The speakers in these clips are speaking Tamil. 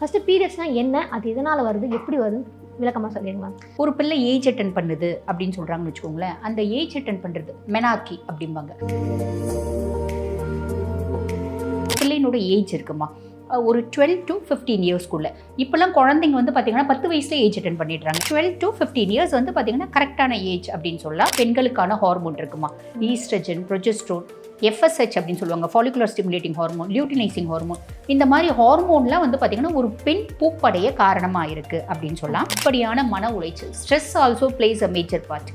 ஃபர்ஸ்ட் பீரியட்ஸ்னா என்ன? அது எதனால வருது? எப்படி வருது? விளக்கமா சொல்லிடுங்க ஒரு பிள்ளை ஏஜ் அட்டன் பண்ணுது அப்படின்னு சொல்கிறாங்கன்னு வச்சுக்கோங்களேன் அந்த ஏஜ் அட்டன் பண்ணுறது மெனாக்கி அப்படிம்பாங்க. பிள்ளையினோட ஏஜ் இருக்குமா? ஒரு டுவெல் டு ஃபிஃப்டீன் இயர்ஸ்க்குள்ள இப்போல்லாம் குழந்தைங்க வந்து பார்த்தீங்கன்னா பத்து வயசுல ஏஜ் அட்டன் பண்ணிடுறாங்க. டுவெல் டு ஃபிஃப்டீன் இயர்ஸ் வந்து பார்த்தீங்கன்னா கரெக்டான ஏஜ் அப்படின்னு சொல்லலாம். பெண்களுக்கான ஹார்மோன் இருக்குமா? ஈஸ்ட்ரஜன் ப்ரொஜெஸ்ட்ரோன் எஃப்எஸ்ஹெச் அப்படின்னு சொல்லுவாங்க follicular stimulating hormone luteinizing hormone இந்த மாதிரி ஹார்மோன்லாம் வந்து பார்த்தீங்கன்னா ஒரு பெண் பூப்படைய காரணமாக இருக்குது அப்படின்னு சொல்லலாம். இப்படியான மன உளைச்சல் stress also plays a major part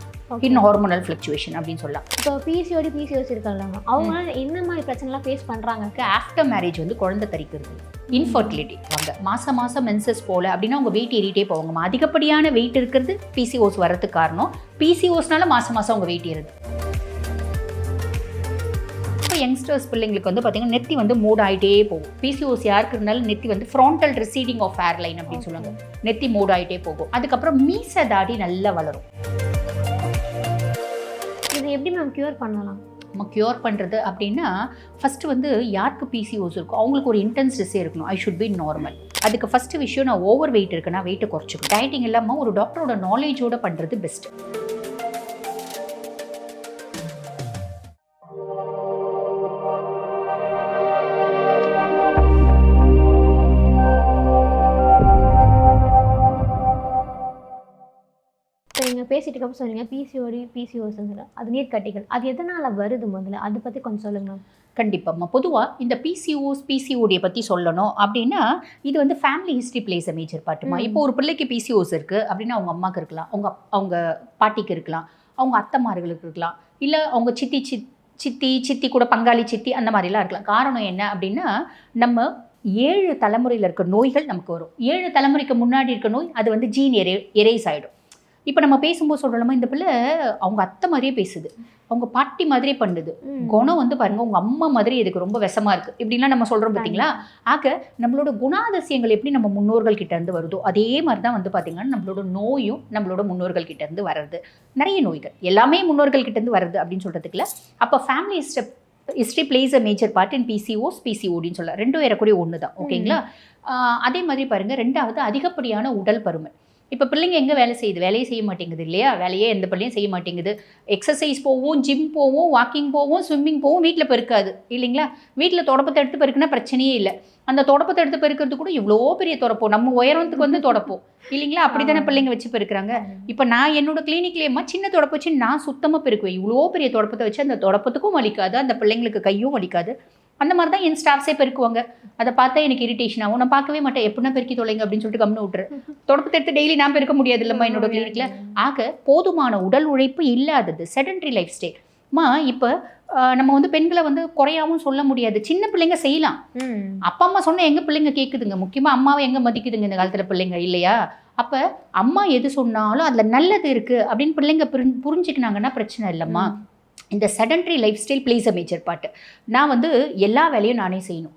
in hormonal fluctuation அப்படின்னு சொல்லலாம். இப்போ பிசிஓடி பிசிஓஸ் இருக்காங்க அவங்க என்ன மாதிரி பிரச்சனைலாம் ஃபேஸ் பண்றாங்க? ஆஃப்டர் மேரேஜ் வந்து குழந்தை தரிக்கிறது இன்ஃபர்டிலிட்டி வாங்க மாதம் மாதம் மென்சஸ் போல அப்படின்னா அவங்க வெயிட் ஏறிட்டே போவாங்கம்மா அதிகப்படியான வெயிட் இருக்கிறது பிசிஓஸ் வரதுக்கு காரணம். பிசிஓஸ்னால மாதம் மாதம் அவங்க வெயிட் ஏறுது. யங்ஸ்டர்ஸ் பிள்ளைங்களுக்கு வந்து பார்த்தீங்கன்னா நெத்தி வந்து மூட் ஆகிட்டே போகும் பிசிஓஸ் யாருக்கு இருந்தாலும் நெத்தி வந்து frontal receding of hair line அப்படின்னு சொல்லுவாங்க. நெத்தி மூட் ஆகிட்டே போகும். அதுக்கப்புறம் மீச தாடி நல்லா வளரும். இது எப்படி மேம் கியூர் பண்ணலாம்? நம்ம க்யூர் பண்ணுறது அப்படின்னா ஃபஸ்ட்டு வந்து யாருக்கு பிசிஓஸ் இருக்கோ அவங்களுக்கு ஒரு இன்டென்சிட்டி இருக்கணும். ஐ ஷுட் பி நார்மல் அதுக்கு ஃபஸ்ட்டு விஷயம் நான் ஓவர் வெயிட் இருக்குன்னா வெயிட்டை குறைச்சிக்கணும். டயட்டிங் இல்லாமல் ஒரு டாக்டரோட நாலேஜோட பண்ணுறது பெஸ்ட்டு பேசிட்டு இருக்கப்ப சொன்னீங்க பிசிஓடி பிசிஓஸ் அது நீர் கட்டிகள். அது எதனால வருது முதல்ல? அதை பத்தி கொஞ்சம் சொல்லுங்க மேம். கண்டிப்பாம்மா பொதுவாக இந்த பிசிஓஸ் பிசிஓடியை பற்றி சொல்லணும் அப்படின்னா இது வந்து family history plays a major பார்ட்டுமா ம். இப்போ ஒரு பிள்ளைக்கு பிசிஓஸ் இருக்குது அப்படின்னா அவங்க அம்மாவுக்கு இருக்கலாம். அவங்க அவங்க பாட்டிக்கு இருக்கலாம். அவங்க அத்தைமார்களுக்கு இருக்கலாம். இல்லை அவங்க சித்தி சித் சித்தி சித்தி கூட பங்காளி சித்தி அந்த மாதிரிலாம் இருக்கலாம். காரணம் என்ன அப்படின்னா நம்ம ஏழு தலைமுறையில் இருக்க நோய்கள் நமக்கு வரும். ஏழு தலைமுறைக்கு முன்னாடி இருக்க நோய் அது வந்து ஜீன் எரே எரேஸ் ஆகிடும் இப்போ நம்ம பேசும்போது சொல்கிறோமா இந்த பிள்ளை அவங்க அத்தை மாதிரியே பேசுது. அவங்க பாட்டி மாதிரியே பண்ணுது. குணம் வந்து பாருங்க உங்க அம்மா மாதிரி இதுக்கு ரொம்ப விஷமா இருக்கு. இப்படிலாம் நம்ம சொல்றோம் பார்த்தீங்களா ஆக நம்மளோட குணாதிசயங்கள் எப்படி நம்ம முன்னோர்கள் கிட்ட இருந்து வருதோ அதே மாதிரி தான் வந்து பாத்தீங்கன்னா நம்மளோட நோயும் நம்மளோட முன்னோர்கள் கிட்ட இருந்து வர்றது. நிறைய நோய்கள். எல்லாமே முன்னோர்கள் கிட்ட இருந்து வருது அப்படின்னு சொல்றதுக்குல அப்போ family step history plays a major part in PCOS பிசிஓடின்னு சொல்லலாம் ரெண்டும் ஏறக்குறைய ஒன்று தான் ஓகேங்களா? அதே மாதிரி பாருங்க ரெண்டாவது அதிகப்படியான உடல் பருமன். இப்போ பிள்ளைங்க எங்கே வேலை செய்யுது? வேலையே செய்ய மாட்டேங்குது இல்லையா? வேலையே எந்த பிள்ளையும் செய்ய மாட்டேங்குது. எக்ஸசைஸ் போவோம் ஜிம் போவோம் வாக்கிங் போவோம் ஸ்விம்மிங் போவோம் வீட்டில் பெருக்காது இல்லைங்களா? வீட்டில் தொடப்பத்தை எடுத்து பெருக்குனா பிரச்சனையே இல்லை. அந்த தொடப்பத்தை எடுத்து பெருக்கிறது கூட இவ்வளோ பெரிய தொடப்போம். நம்ம உயரத்துக்கு வந்து தொடப்போம் இல்லைங்களா? அப்படி தானே. பிள்ளைங்க வச்சு பெருக்குறாங்க. இப்போ நான் என்னோட கிளினிக்லேயேம்மா சின்ன தொடப்பு வச்சு நான் சுத்தமாக பெருக்குவேன். இவ்வளோ பெரிய தொடப்பத்தை வச்சு அந்த தொடப்பத்துக்கும் வலிக்காது அந்த பிள்ளைங்களுக்கு கையும் வலிக்காது. அந்த மாதிரி தான் என் ஸ்டாஃப்ஸே பெருக்குவாங்க. அதை பார்த்தா எனக்கு இரிட்டேஷன் ஆகும். நான் பார்க்கவே மாட்டேன். எப்படின்னா பெருக்கி தொலைங்க அப்படின்னு சொல்லிட்டு கம்னு விட்டுரு. தொடப்பத்தை எடுத்து டெய்லி நான் பெருக்க முடியாது இல்லைம்மா என்னோட கிளினிக்ல ஆக போதுமான உடல் உழைப்பு இல்லாதது. செடன்ட்ரி லைஃப் ஸ்டைல் மா இப்போ நம்ம வந்து பெண்களை வந்து குறையாவும் சொல்ல முடியாது. சின்ன பிள்ளைங்க செய்யலாம். அப்பா அம்மா சொன்ன எங்க பிள்ளைங்க கேட்குதுங்க முக்கியமாக அம்மாவை எங்க மதிக்குதுங்க இந்த காலத்துல பிள்ளைங்க இல்லையா? அப்ப அம்மா எது சொன்னாலும் அதுல நல்லது இருக்கு அப்படின்னு பிள்ளைங்க புரிஞ் புரிஞ்சுக்கினாங்கன்னா பிரச்சனை இல்லைம்மா. இந்த sedentary lifestyle plays a major part நான் வந்து எல்லா வேலையும் நானே செய்யணும்.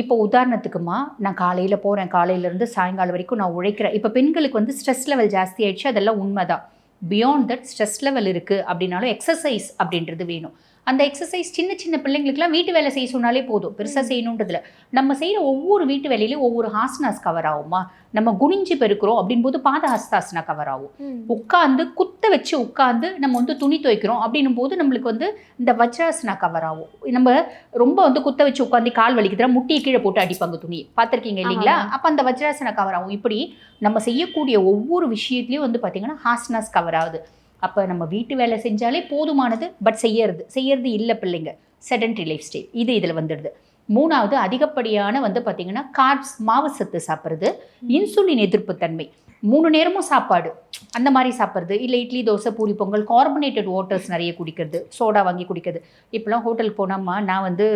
இப்போ உதாரணத்துக்குமா நான் காலையில் போகிறேன் காலையிலேருந்து சாயங்காலம் வரைக்கும் நான் உழைக்கிறேன். இப்போ பெண்களுக்கு வந்து ஸ்ட்ரெஸ் லெவல் ஜாஸ்தி ஆயிடுச்சு. அதெல்லாம் உண்மைதான். பியாண்ட் தட் ஸ்ட்ரெஸ் லெவல் இருக்குது அப்படின்னாலும் எக்ஸசைஸ் அப்படின்றது வேணும். அந்த எக்ஸசைஸ் சின்ன சின்ன பிள்ளைங்களுக்குலாம் வீட்டு வேலை செய்ய சொன்னாலே போதும். பெருசாக செய்யணுன்றதுல. நம்ம செய்கிற ஒவ்வொரு வீட்டு வேலையிலையும் ஒவ்வொரு ஹாஸ்னாஸ் கவர் ஆகுமா? நம்ம குனிஞ்சு பெருக்கிறோம் அப்படின்போது பாத ஹஸ்தாசனா கவர் ஆகும். உட்காந்து குத்த வச்சு உட்காந்து நம்ம வந்து துணி துவைக்கிறோம் அப்படின்னும் போது நம்மளுக்கு வந்து இந்த வஜ்ராசனா கவர் ஆகும். நம்ம ரொம்ப வந்து குத்த வச்சு உட்காந்து கால் வலிக்குதுன்னா முட்டியை கீழே போட்டு அடிப்பாங்க துணி பார்த்துருக்கீங்க இல்லைங்களா. அப்போ அந்த வஜ்ராசனா கவர் ஆகும். இப்படி நம்ம செய்யக்கூடிய ஒவ்வொரு விஷயத்துலையும் வந்து பார்த்தீங்கன்னா ஹாஸ்னாஸ் கவர் ஆகுது. அப்போ நம்ம வீட்டு வேலை செஞ்சாலே போதுமானது பட் செய்யறது செய்யறது இல்லை பிள்ளைங்க. செடன்ட்ரி லைஃப் ஸ்டைல் இது இதில் வந்துடுது. மூணாவது அதிகப்படியான வந்து பார்த்தீங்கன்னா கார்ப்ஸ் மாவு சத்து சாப்பிட்றது இன்சுலின் எதிர்ப்பு தன்மை. மூணு நேரமும் சாப்பாடு. அந்த மாதிரி சாப்பிட்றது. இல்லை இட்லி தோசை பூரி பொங்கல் கார்பனேட்டட் வாட்டர்ஸ் நிறைய குடிக்கிறது சோடா வாங்கி குடிக்கிறது. இப்போலாம் ஹோட்டலுக்கு போனோம்மா நான் வந்து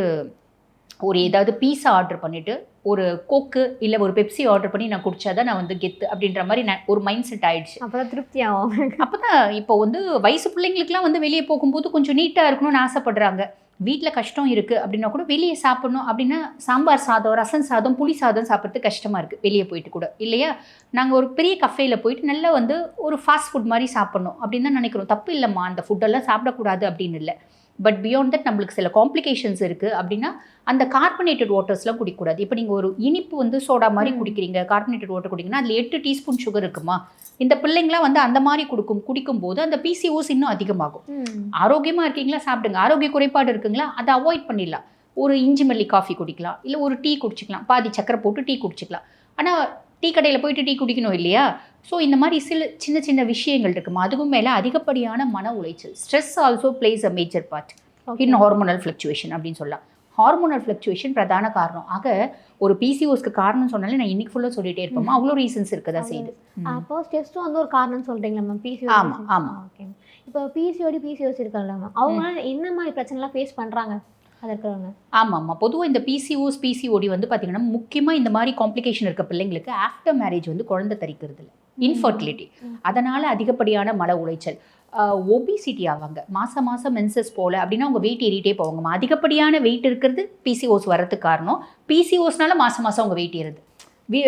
ஒரு ஏதாவது பீஸா ஆர்டர் பண்ணிவிட்டு ஒரு கோக்கு இல்லை ஒரு பெப்சி ஆர்டர் பண்ணி நான் குடிச்சாதான் நான் வந்து கெத்து அப்படின்ற மாதிரி நான் ஒரு மைண்ட் செட் ஆயிடுச்சு. அப்பதான் திருப்தி ஆகும் அப்பதான் இப்போ வந்து வயசு பிள்ளைங்களுக்குலாம் வந்து வெளியே போகும்போது கொஞ்சம் நீட்டாக இருக்கணும்னு ஆசைப்படுறாங்க. வீட்டில் கஷ்டம் இருக்குது அப்படின்னா கூட வெளியே சாப்பிடணும் அப்படின்னா சாம்பார் சாதம் ரசம் சாதம் புளி சாதம் சாப்பிட்றது கஷ்டமாக இருக்குது வெளியே போயிட்டு கூட. இல்லையா? நாங்கள் ஒரு பெரிய கஃபேயில் போயிட்டு நல்லா வந்து ஒரு ஃபாஸ்ட் ஃபுட் மாதிரி சாப்பிட்ணும் அப்படின்னு தான் நினைக்கிறோம். தப்பு இல்லைம்மா. அந்த ஃபுட்டெல்லாம் சாப்பிடக்கூடாது அப்படின்னு இல்லை. பட் பியாண்ட் தட் நம்மளுக்கு சில காம்ப்ளிகேஷன்ஸ் இருக்குது அப்படின்னா அந்த கார்பனேட்டட் வாட்டர்ஸ்லாம் குடிக்கக்கூடாது. இப்போ நீங்கள் ஒரு இனிப்பு வந்து சோடா மாதிரி. குடிக்கிறீங்க கார்பனேட்டட் வாட்டர் குடிக்கிறீங்கன்னா அதில் எட்டு டீஸ்பூன் சுகர் இருக்குமா? இந்த பிள்ளைங்களாம் வந்து அந்த மாதிரி கொடுக்கும் குடிக்கும்போது அந்த பிசிஓஸ் இன்னும் அதிகமாகும். ஆரோக்கியமாக இருக்கீங்களா? சாப்பிடுங்க. ஆரோக்கிய குறைபாடு இருக்குங்களா? அதை அவாய்ட் பண்ணிடலாம். ஒரு இஞ்சி மல்லி காஃபி குடிக்கலாம். இல்லை ஒரு டீ குடிச்சிக்கலாம். பாதி சக்கரை போட்டு டீ குடிச்சிக்கலாம். ஆனால் டீ கடையில் போயிட்டு டீ குடிக்கணும் இல்லையா? ஸோ இந்த மாதிரி சில சின்ன சின்ன விஷயங்கள் இருக்குமா? அதுக்கும் மேலே அதிகப்படியான மன உளைச்சல். Stress also plays a major part. In hormonal fluctuation அப்படின்னு சொல்லலாம். ஹார்மோனல் ஃப்ளக்சுவேஷன் பிரதான காரணம். ஆக ஒரு பிசிஓஸ்க்கு காரணம் சொன்னாலே நான் இன்னைக்கு ஃபுல்லாக சொல்லிட்டே இருப்போமா அவ்வளோ ரீசன்ஸ் இருக்க தான் செய்யுது. அப்போ டெஸ்ட்டும் வந்து ஒரு காரணம் சொல்றீங்களா மேம் பிசிஓ ஆமா, ஆமா. ஓகே இப்போ பிசிஓடி பிசிஓஸ் இருக்காங்கல்ல மேம் அவங்க என்ன மாதிரி பிரச்சனைலாம் ஃபேஸ் பண்றாங்க? அது இருக்கிறவங்க. ஆமாம் ஆமாம் பொதுவாக இந்த பிசிஓஸ் பிசிஓடி வந்து பார்த்தீங்கன்னா முக்கியமாக இந்த மாதிரி காம்ப்ளிகேஷன் இருக்க பிள்ளைங்களுக்கு ஆஃப்டர் மேரேஜ் வந்து குழந்தை தரிக்கிறது இல்லை. இன்ஃபர்டிலிட்டி. அதனால் அதிகப்படியான மன உளைச்சல். ஒபிசிட்டி ஆவாங்க. மாதம் மாதம் மென்சஸ் போல அப்படின்னா அவங்க வெயிட் ஏறிட்டே போவாங்கம்மா. அதிகப்படியான வெயிட் இருக்கிறது பிசிஓஸ் வரதுக்கு காரணம். பிசிஓஸ்னால மாதம் மாதம் அவங்க வெயிட் ஏறுது.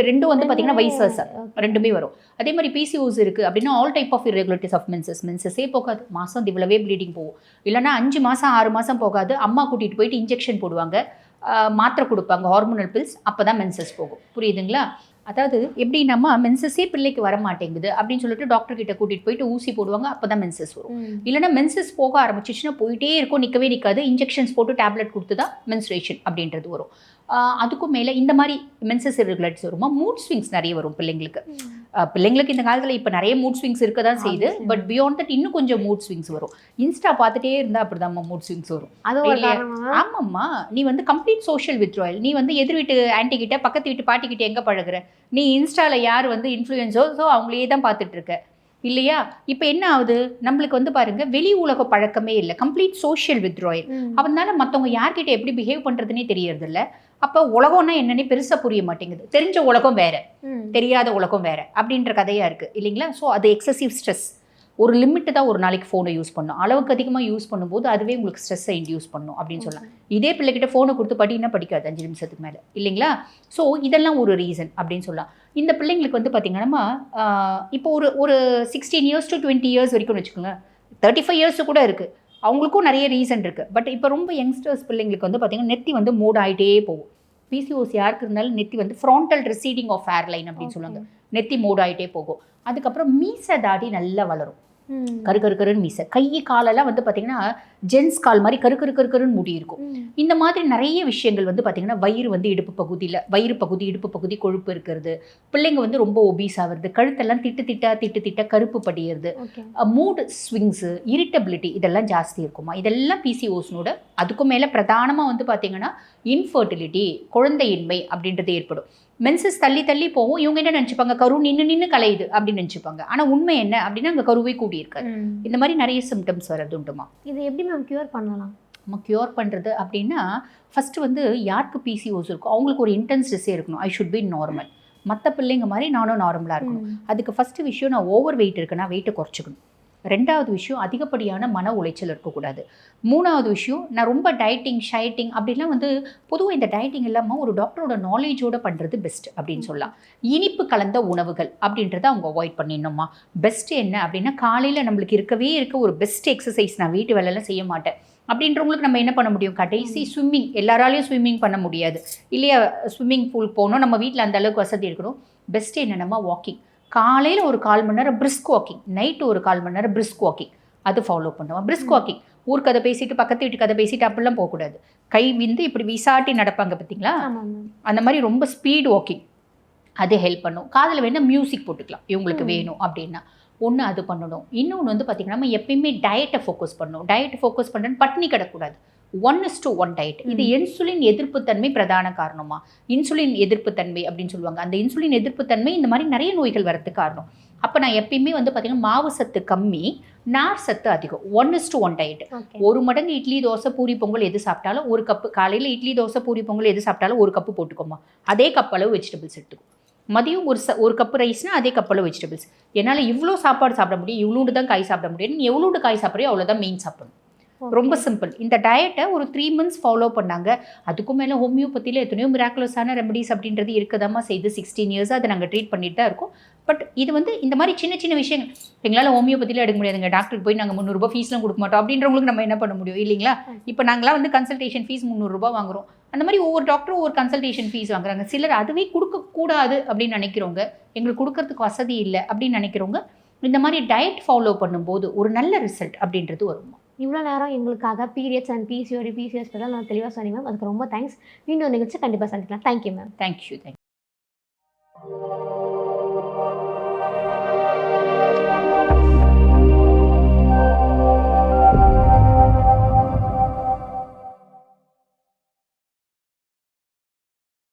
ரெண்டும் வந்து பார்த்தீங்கன்னா வைஸ். ரெண்டுமே வரும். அதே மாதிரி பிசிஓஸ் இருக்குது அப்படின்னா all type of irregularities of menses மென்சஸே போகாது. மாதம் இவ்வளவே ப்ளீடிங் போகும். இல்லைன்னா அஞ்சு மாதம் ஆறு மாதம் போகாது. அம்மா கூட்டிகிட்டு போயிட்டு இன்ஜெக்ஷன் போடுவாங்க. மாத்திரை கொடுப்பாங்க ஹார்மோனல் பில்ஸ் அப்போ தான் மென்சஸ் போகும். புரியுதுங்களா? அதாவது எப்படின்னாமா மென்சஸே பிள்ளைக்கு வர மாட்டேங்குது அப்படின்னு சொல்லிட்டு டாக்டர் கிட்ட கூட்டிகிட்டு போயிட்டு ஊசி போடுவாங்க. அப்போ தான் மென்சஸ் வரும். இல்லைன்னா மென்சஸ் போக ஆரம்பிச்சிச்சுன்னா போயிட்டே இருக்கும். நிற்கவே நிற்காது இன்ஜெக்ஷன்ஸ் போட்டு டேப்லெட் கொடுத்து தான் மென்ஸ்ட்ரேஷன் அப்படின்றது வரும். அதுக்கும் மேலே இந்த மாதிரி மென்சஸ் irregularities வருமா? மூட் ஸ்விங்ஸ் நிறைய வரும் பிள்ளைங்களுக்கு. பிள்ளைங்களுக்கு இந்த காலத்தில் இப்போ நிறைய மூட் ஸ்விங்ஸ் இருக்க தான் செய்யுது. பட் பியாண்ட் தட் இன்னும் கொஞ்சம் மூட் ஸ்விங்ஸ் வரும். இன்ஸ்டா பார்த்துட்டே இருந்தால் அப்படிதான் மூட் ஸ்விங்ஸ் வரும். ஆமாம்மா. நீ வந்து கம்ப்ளீட் சோஷியல் withdrawal. நீ வந்து எதிர் வீட்டு ஆன்ட்டி கிட்ட பக்கத்து வீட்டு பாட்டி கிட்ட எங்கே பழகுற? நீ இன்ஸ்டால யார் வந்து இன்ஃப்ளூயன்ஸோ ஸோ அவங்களையே தான் பார்த்துட்டு இருக்க. இல்லையா? இப்போ என்ன ஆகுது? நம்மளுக்கு வந்து பாருங்க வெளி உலக பழக்கமே இல்லை. Complete social withdrawal. ம். அதனால மற்றவங்க யார்கிட்ட எப்படி பிஹேவ் பண்ணுறதுனே தெரியறது இல்ல அப்போ உலகம்னா என்னன்னே பெருசாக புரிய மாட்டேங்குது. தெரிஞ்ச உலகம் வேற. தெரியாத உலகம் வேற அப்படின்ற கதையா இருக்கு இல்லைங்களா? ஸோ அது எக்ஸசிவ் ஸ்ட்ரெஸ் ஒரு லிமிட்டு தான் ஒரு நாளைக்கு ஃபோனை யூஸ் பண்ணும். அளவுக்கு அதிகமாக யூஸ் பண்ணும்போது அதுவே உங்களுக்கு ஸ்ட்ரெஸ்ஸை இன்டியூஸ் பண்ணும் அப்படின்னு சொல்லலாம். இதே பிள்ளைகிட்ட ஃபோனை கொடுத்து படினா படிக்காது அஞ்சு நிமிஷத்துக்கு மேலே இல்லைங்களா? ஸோ இதெல்லாம் ஒரு ரீசன் அப்படின்னு சொல்லலாம். இந்த பிள்ளைங்களுக்கு வந்து பார்த்தீங்கன்னா இப்போ ஒரு ஒரு sixteen years to twenty years வரைக்கும் வச்சுக்கோங்க தேர்ட்டி ஃபைவ் இயர்ஸ் கூட இருக்குது அவங்களுக்கும் நிறைய ரீசன் இருக்குது பட் இப்போ ரொம்ப யங்ஸ்டர்ஸ் பிள்ளைங்களுக்கு வந்து பார்த்தீங்கன்னா நெத்தி வந்து மூட் ஆகிட்டே போகும் பிசிஓஸ் யாருக்கு இருந்தாலும் நெத்தி வந்து ஃப்ராண்டல் ரிசீடிங் ஆஃப் ஏர்லைன் அப்படின்னு சொல்லுவாங்க. நெத்தி மூட் ஆகிட்டே போகும். அதுக்கப்புறம் மீசை தாடி நல்லா வளரும். கரு கரு கருன்னு மீசை. கை காலெல்லாம் வந்து பார்த்தீங்கன்னா ஜென்ஸ் கால் மாதிரி கரு கரு கரு கருன்னு முடி இருக்கும். இந்த மாதிரி நிறைய விஷயங்கள் வந்து பார்த்தீங்கன்னா வயிறு வந்து இடுப்பு பகுதியில் வயிறு பகுதி இடுப்பு பகுதி கொழுப்பு இருக்கிறது. பிள்ளைங்க வந்து ரொம்ப ஒபீஸ் ஆகிறது கழுத்தெல்லாம் திட்டு திட்டா திட்டு திட்டா கருப்பு படியிறது. மூடு ஸ்விங்ஸு இரிட்டபிலிட்டி இதெல்லாம் ஜாஸ்தி இருக்குமா? இதெல்லாம் பிசிஓஸ்னோட அதுக்கும் மேலே பிரதானமாக வந்து பார்த்தீங்கன்னா இன்ஃபர்டிலிட்டி குழந்தையின்மை அப்படின்றது ஏற்படும். மென்சஸ் தள்ளி தள்ளி போகும். இவங்க என்ன நினச்சிப்பாங்க? கரு நின்று நின்று கலையுது அப்படின்னு நினச்சிப்பாங்க. ஆனால் உண்மை என்ன அப்படின்னா அங்கே கருவே கூடி இருக்காது ம். இந்த மாதிரி நிறைய சிம்டம்ஸ் வர்றது உண்டுமா? இது எப்படி மேம் கியூர் பண்ணலாம். நம்ம க்யூர் பண்ணுறது அப்படின்னா ஃபஸ்ட்டு வந்து யாருக்கு பிசிஓஸ் இருக்கோ அவங்களுக்கு ஒரு இன்டென்சிட்டஸே இருக்கணும். ஐ ஷுட் பி நார்மல் மற்ற பிள்ளைங்க மாதிரி நானும் நார்மலாக இருக்கணும். அதுக்கு ஃபஸ்ட்டு விஷயம் நான் ஓவர் வெயிட் இருக்குன்னா வெயிட்டை குறைச்சிக்கணும். ரெண்டாவது விஷயம் அதிகப்படியான மன உளைச்சல் இருக்கக்கூடாது. மூணாவது விஷயம் நான் ரொம்ப டயட்டிங் ஷைட்டிங் அப்படிலாம் வந்து பொதுவாக இந்த டயட்டிங் இல்லாமல் ஒரு டாக்டரோட நாலேஜோட பண்ணுறது பெஸ்ட் அப்படின்னு சொல்லலாம். இனிப்பு கலந்த உணவுகள் அப்படின்றத அவங்க அவாய்ட் பண்ணிடணுமா? பெஸ்ட் என்ன அப்படின்னா காலையில் நம்மளுக்கு இருக்கவே இருக்க ஒரு பெஸ்ட் எக்ஸசைஸ் நான் வீட்டு வேலையெல்லாம் செய்ய மாட்டேன். அப்படின்றவங்களுக்கு நம்ம என்ன பண்ண முடியும்? கடைசி ஸ்விம்மிங் எல்லாராலையும் ஸ்விம்மிங் பண்ண முடியாது. இல்லையா ஸ்விம்மிங் பூல் போகணும் நம்ம வீட்டில் அந்த அளவுக்கு வசதி இருக்கணும். பெஸ்ட் என்னென்னமா வாக்கிங் காலையில் ஒரு கால் மணி நேரம் பிரிஸ்க் வாக்கிங் நைட்டு ஒரு கால் மணி நேரம் பிரிஸ்க் வாக்கிங் அது ஃபாலோ பண்ணுவோம். பிரிஸ்க் வாக்கிங் ஊர் கதை பேசிட்டு பக்கத்து வீட்டு கதை பேசிட்டு அப்படிலாம் போகக்கூடாது. கை விந்து இப்படி விசாட்டி நடப்பாங்க பார்த்தீங்களா அந்த மாதிரி ரொம்ப ஸ்பீட் வாக்கிங் அது ஹெல்ப் பண்ணும். காதில் வேணால் மியூசிக் போட்டுக்கலாம். இவங்களுக்கு. வேணும் அப்படின்னா. ஒன்று அது பண்ணணும். இன்னொன்று வந்து பார்த்திங்கன்னா நம்ம எப்பயுமே டயட்டை ஃபோக்கஸ் பண்ணணும். டயட் ஃபோக்கஸ் பண்ணுறேன்னு பட்னி கிடக்கூடாது one is to one diet இது. இன்சுலின் எதிர்ப்புத்தன்மை பிரதான காரணமா? இன்சுலின் எதிர்ப்புத்தன்மை அப்படின்னு சொல்லுவாங்க. அந்த இன்சுலின் எதிர்ப்புத்தன்மை இந்த மாதிரி நிறைய நோய்கள் வரதுக்கு காரணம். அப்போ நான் எப்பயுமே வந்து பார்த்திங்கன்னா மாவு சத்து கம்மி நார் சத்து அதிகம். One is to one diet ஒரு மடங்கு இட்லி தோசை பூரி பொங்கல் எது சாப்பிட்டாலும் ஒரு கப்பு. காலையில் இட்லி தோசை பூரி பொங்கல் எது சாப்பிட்டாலும் ஒரு கப்பு போட்டுக்கோமா? அதே கப் அளவு வெஜிடபிள்ஸ் எடுத்துக்கும் மதியம் ஒரு ச ஒரு கப்பு ரைஸ்னா அதே கப் அளவு வெஜிடபிள்ஸ் என்னால் இவ்வளோ சாப்பாடு சாப்பிட முடியும்? இவ்வளோண்டு தான் காய் சாப்பிட முடியும் நீ எவ்வளோண்டு காய் சாப்பிட்றியோ அவ்வளோதான் மீன் சாப்பிடணும். ரொம்ப சிம்பிள் இந்த டயட்டை ஒரு த்ரீ மந்த்ஸ் ஃபாலோ பண்ணாங்க. அதுக்கும் மேலே ஹோமியோபதியில் எத்தனையோ மிராக்குலஸான ரெமடிஸ் அப்படின்றது இருக்கதாம்மா செய்து சிக்ஸ்டீன் இயர்ஸாக அதை நாங்கள் ட்ரீட் பண்ணிட்டு தான் இருக்கோம். பட் இது வந்து இந்த மாதிரி சின்ன சின்ன விஷயங்கள். எங்களால் ஹோமியோபதியில் எடுக்க முடியாதுங்க. டாக்டருக்கு போய் நாங்கள் முந்நூறுரூபா ஃபீஸ்லாம் கொடுக்க மாட்டோம். அப்படின்றவங்களுக்கு நம்ம என்ன பண்ண முடியும்? இல்லைங்களா? இப்போ நாங்களாம் வந்து கன்சல்டேஷன் ஃபீஸ் முந்நூறுரூபா வாங்குறோம். அந்த மாதிரி ஒவ்வொரு டாக்டரும் ஒவ்வொரு கன்சல்டேஷன் ஃபீஸ் வாங்குறாங்க. சிலர் அதுவே கொடுக்கக்கூடாது அப்படின்னு நினைக்கிறவங்க எங்களுக்கு கொடுக்கறதுக்கு வசதி இல்லை அப்படின்னு நினைக்கிறவங்க இந்த மாதிரி டயட் ஃபாலோ பண்ணும்போது ஒரு நல்ல ரிசல்ட் அப்படின்றது வரும் இவ்வளோ நேரம் எங்களுக்காக பீரியட்ஸ் அண்ட் பிசிஓடி பிசிஎஸ் பற்றி நான் தெளிவாக சொன்னீங்க. மேம் அதுக்கு ரொம்ப தேங்க்ஸ் மீண்டும் நிகழ்ச்சி கண்டிப்பாக சந்திக்கலாம். Thank you ma'am thank you thank you